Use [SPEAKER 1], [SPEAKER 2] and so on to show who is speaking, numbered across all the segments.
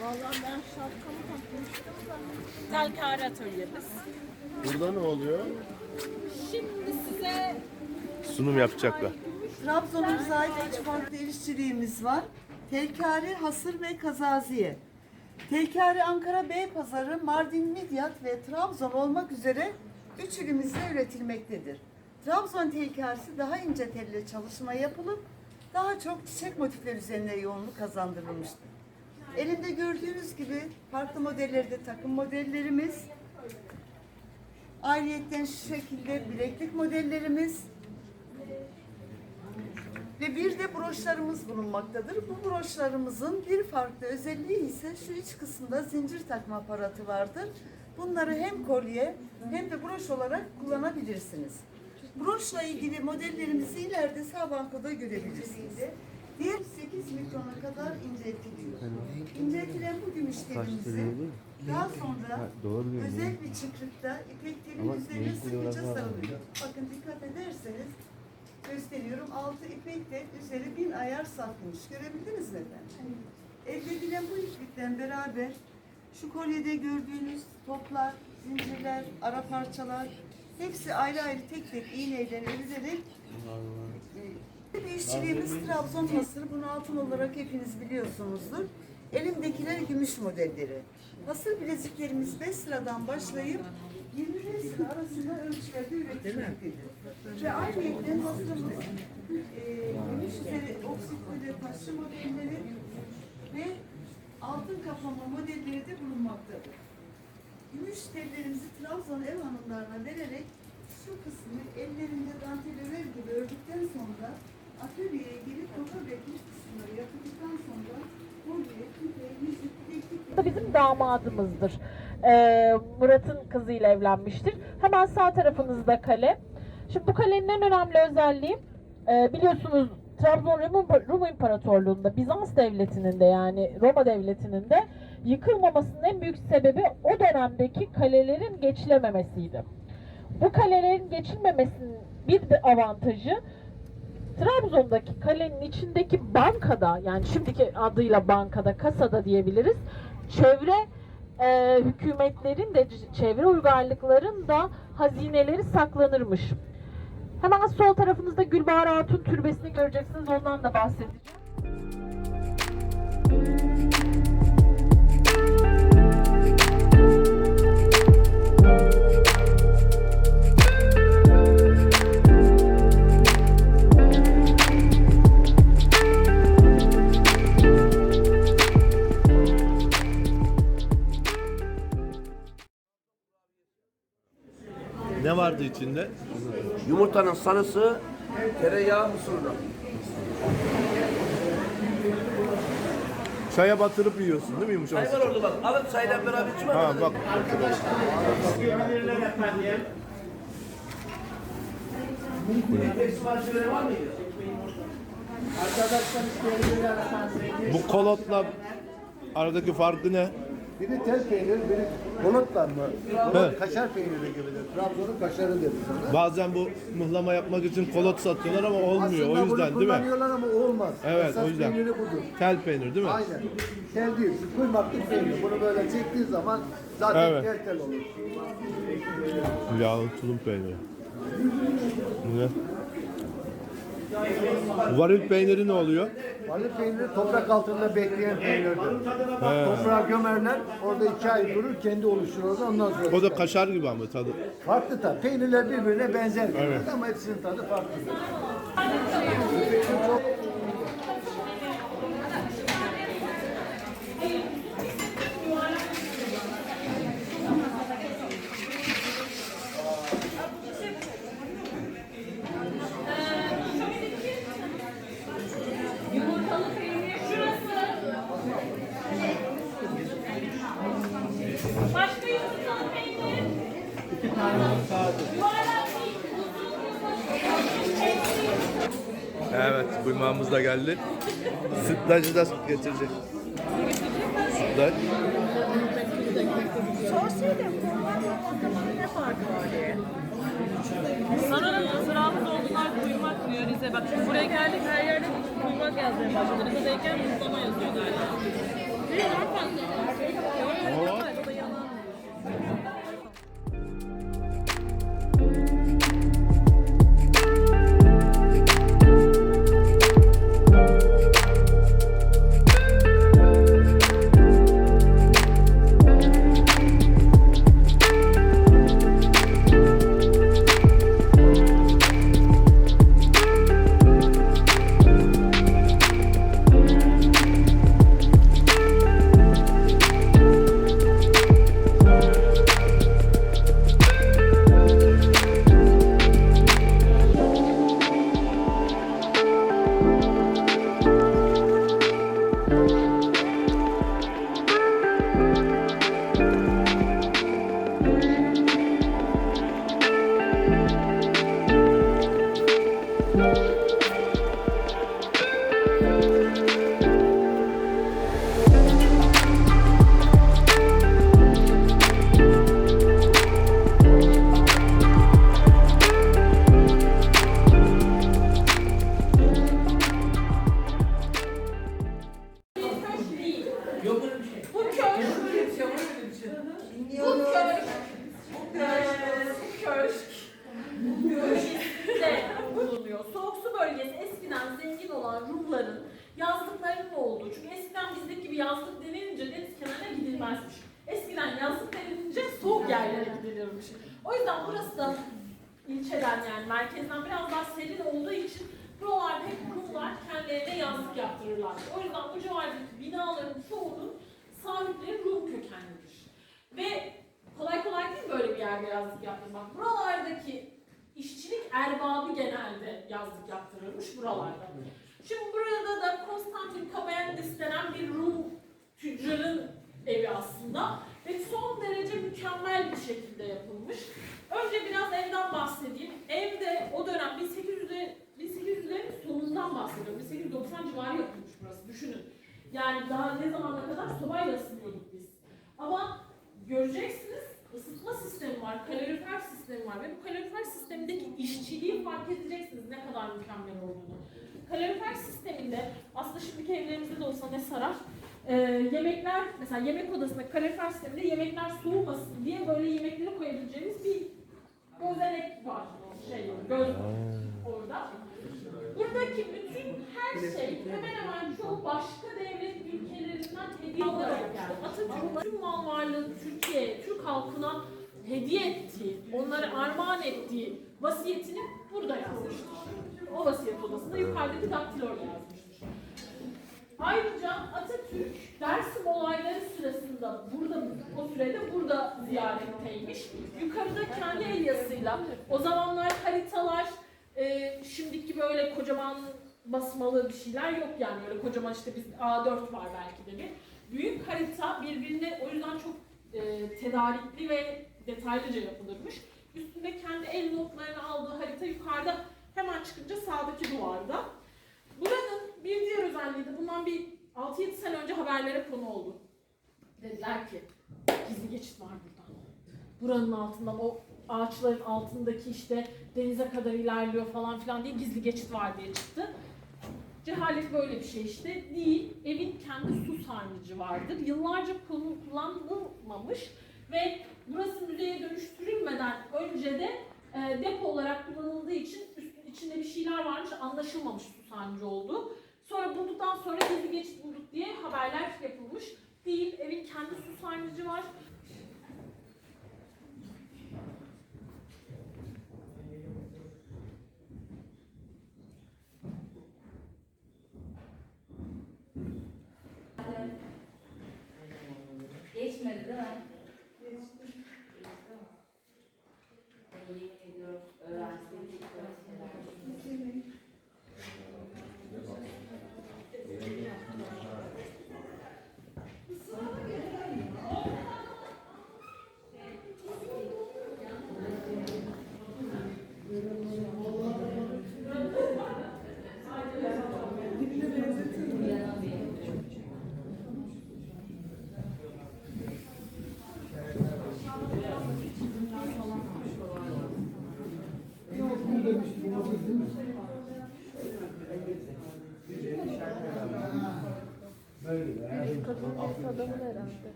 [SPEAKER 1] Vallahi ben şapkamı takmıştım da.
[SPEAKER 2] Telkari atölyemiz.
[SPEAKER 3] Burada ne oluyor?
[SPEAKER 2] Şimdi size
[SPEAKER 3] Sunum yapacaklar.
[SPEAKER 4] Üç farklı el işçiliğimiz var. Telkari, Hasır ve Kazaziye. Telkari Ankara Beypazarı, Mardin Midyat ve Trabzon olmak üzere üç ilimizde üretilmektedir. Trabzon telkarisi daha ince telle çalışma yapılıp daha çok çiçek motifleri üzerine yoğunluk kazandırılmıştır. Elimde gördüğünüz gibi farklı modellerde takım modellerimiz, ayrıyetten şu şekilde bileklik modellerimiz, bir de broşlarımız bulunmaktadır. Bu broşlarımızın bir farklı özelliği ise şu iç kısımda zincir takma aparatı vardır. Bunları hem kolye hem de broş olarak kullanabilirsiniz. Broşla ilgili modellerimizi ileride sağ bankoda görebilirsiniz. Diğer 8 mikrona kadar inceltiliyor. İnceltilen bu gümüş telimizi daha sonra özel bir çıkrıkta ipek telin üzerine sıkıca sarılıyor. Bakın gösteriyorum. Altı ipek de üzeri bin ayar satmış. Görebildiniz mi efendim? Elde edilen bu iplikten beraber şu kolyede gördüğünüz toplar, zincirler, ara parçalar hepsi ayrı ayrı tek tek iğneyle örülerek e, bir işçiliğimiz Trabzon hasırı. Bunu altın olarak hepiniz biliyorsunuzdur. Elimdekiler gümüş modelleri. Hasır bileziklerimiz 5 sıradan başlayıp 25 sıra arasında ölçülerde üretilmektedir. Ve ayrıca hasırımız e, gümüş üzeri oksitle taşlı modelleri ve altın kaplama modelleri de bulunmaktadır. Gümüş tellerimizi Trabzon ev hanımlarına vererek şu kısmı ellerinde dantel örer gibi ördükten sonra atölyeye gelip roka ve iç kısımları yapıldıktan sonra
[SPEAKER 2] bizim damadımızdır. Ee, Murat'ın kızıyla evlenmiştir. Hemen sağ tarafınızda kale. Şimdi bu kalenin en önemli özelliği e, biliyorsunuz Trabzon Rum, Rum İmparatorluğu'nda Bizans devletinin de yani Roma devletinin de yıkılmamasının en büyük sebebi o dönemdeki kalelerin geçilememesiydi. Bu kalelerin geçilmemesinin bir de avantajı Trabzon'daki kalenin içindeki bankada yani şimdiki adıyla bankada kasada diyebiliriz çevre e, hükümetlerin de çevre uygarlıkların da hazineleri saklanırmış. Hemen sol tarafınızda Gülbahar Hatun türbesini göreceksiniz ondan da bahsedeceğim.
[SPEAKER 3] Ne vardı içinde?
[SPEAKER 5] Yumurtanın sarısı, tereyağı, mısır unu.
[SPEAKER 3] Çaya batırıp yiyorsun değil mi yumuşak?
[SPEAKER 5] Çay var orada bak. Alın çayla beraber içme.
[SPEAKER 3] Ha bak.
[SPEAKER 5] Mıydı?
[SPEAKER 3] Bu kolotla aradaki farkı ne?
[SPEAKER 6] Biri tel peynir, biri kolotlar mı?
[SPEAKER 3] Evet.
[SPEAKER 6] Kaşar peyniri gibidir. Trabzon'un kaşarı deriz ona.
[SPEAKER 3] Bazen bu mıhlama yapmak için kolot satıyorlar ama olmuyor.
[SPEAKER 6] Aslında
[SPEAKER 3] o yüzden
[SPEAKER 6] bunu
[SPEAKER 3] değil mi?
[SPEAKER 6] kullanıyorlar ama olmaz.
[SPEAKER 3] Evet,
[SPEAKER 6] Esas
[SPEAKER 3] o yüzden.
[SPEAKER 6] peyniri budur.
[SPEAKER 3] Tel peynir değil mi?
[SPEAKER 6] Aynen. Tel değil, şu kuymaklık peynir. Bunu böyle çektiğin zaman zaten
[SPEAKER 3] Evet.
[SPEAKER 6] tel tel olur.
[SPEAKER 3] Yağlı tulum peyniri. Ne? Varil peyniri ne oluyor?
[SPEAKER 6] Varlı peyniri toprak altında bekleyen peynirdir. Toprağa gömerler, orada iki ay durur, kendi oluşur orada ondan sonra.
[SPEAKER 3] O da kaşar gibi ama tadı.
[SPEAKER 6] Farklı tadı. Peynirler birbirine benzer
[SPEAKER 3] Evet.
[SPEAKER 6] ama hepsinin tadı farklıdır.
[SPEAKER 2] Başka yumurtalı peynir.
[SPEAKER 3] Evet, kuymağımız da geldi. Sütlacı da getirecek. Sütlaç.
[SPEAKER 1] Bakımında ne farkı var diye.
[SPEAKER 7] Sanırım ızdırabı doldular kuymak diyor Rize. Bak şimdi buraya geldik her yerde kuymak yazmaya başladı. Rize'deyken mutlama yazıyor galiba. Bir var farklı. O da yalan.
[SPEAKER 2] köşkte ilçeden yani merkezden biraz daha serin olduğu için buralarda hep Rumlar kendilerine yazlık yaptırırlar. O yüzden bu civardaki binaların çoğunun sahipleri Rum kökenlidir. Ve kolay kolay değil böyle bir yerde yazlık yaptırmak. Buralardaki işçilik erbabı genelde yazlık yaptırılmış buralarda. Şimdi burada da Konstantin Kabayandis denen bir Rum tüccarın evi aslında ve son derece mükemmel bir şekilde yapılmış. Önce biraz evden bahsedeyim. Evde o dönem 1800'lerin 1800'lerin sonundan bahsediyorum. 1890 civarı yapılmış burası. Düşünün. Yani daha ne zamana kadar sobayla ısınıyorduk biz. Ama göreceksiniz ısıtma sistemi var, kalorifer sistemi var ve bu kalorifer sistemindeki işçiliği fark edeceksiniz ne kadar mükemmel olduğunu. Kalorifer sisteminde aslında şimdiki evlerimizde de olsa ne sarar? Ee, yemekler, mesela yemek odasında kalorifer sisteminde yemekler soğumasın diye böyle yemekleri koyabileceğimiz bir gözenek var. Şey, göz orada. Buradaki bütün her şey hemen hemen çoğu başka devlet ülkelerinden hediye olarak geldi. Atatürk tüm mal varlığını Türkiye, Türk halkına hediye ettiği, onları armağan ettiği vasiyetini burada yazmıştır. O vasiyet odasında yukarıdaki daktilorla yazmıştır. Ayrıca Atatürk Dersim olayları sırasında burada o sürede burada ziyaretteymiş. Yukarıda kendi el yazısıyla o zamanlar haritalar e, şimdiki gibi öyle kocaman basmalı bir şeyler yok yani öyle kocaman işte biz A4 var belki de bir. Büyük harita birbirine o yüzden çok e, tedarikli ve detaylıca yapılırmış. Üstünde kendi el notlarını aldığı harita yukarıda hemen çıkınca sağdaki duvarda. Buranın bir diğer özelliği de bundan bir 6-7 sene önce haberlere konu oldu. Dediler ki gizli geçit var buradan. Buranın altından o ağaçların altındaki işte denize kadar ilerliyor falan filan diye gizli geçit var diye çıktı. Cehalet böyle bir şey işte değil. Evin kendi su sarnıcı vardır. Yıllarca kullan- kullanılmamış ve burası müzeye dönüştürülmeden önce de e, depo olarak kullanıldığı için üst- içinde bir şeyler varmış anlaşılmamış su sarnıcı oldu. Sonra bulduktan sonra gizli geçit bulduk diye haberler yapılmış. Değil, evin kendi su sarnıcı var.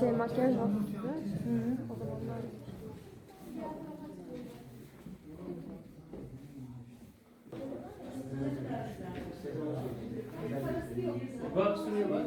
[SPEAKER 1] Şey makyaj var. Hı. O zamanlar.
[SPEAKER 5] Bak şuraya bak.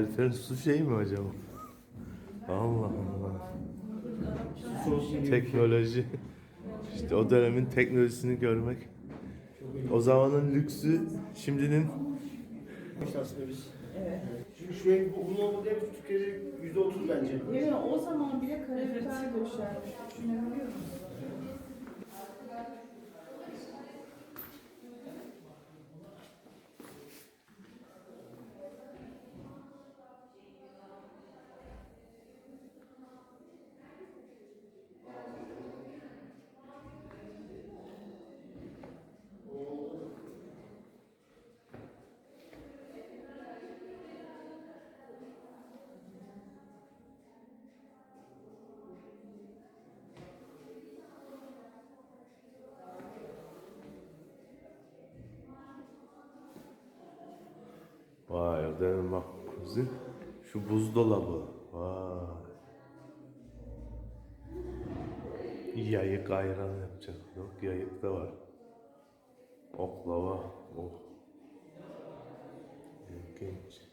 [SPEAKER 3] Kalifer su şey mi acaba? Allah Allah. Teknoloji. İşte o dönemin teknolojisini görmek. O zamanın lüksü şimdinin
[SPEAKER 6] aslında biz. Çünkü şu ev bu bunun olmadığı ev Türkiye'de yüzde otuz bence.
[SPEAKER 4] Evet, o zaman bile kalorifer döşermiş. Düşünebiliyor musun?
[SPEAKER 3] Vay dönem bak kuzin. Şu buzdolabı. Vay. Yayık ayran yapacak. Yok yayık da var. Oklava. Oh. İlginç.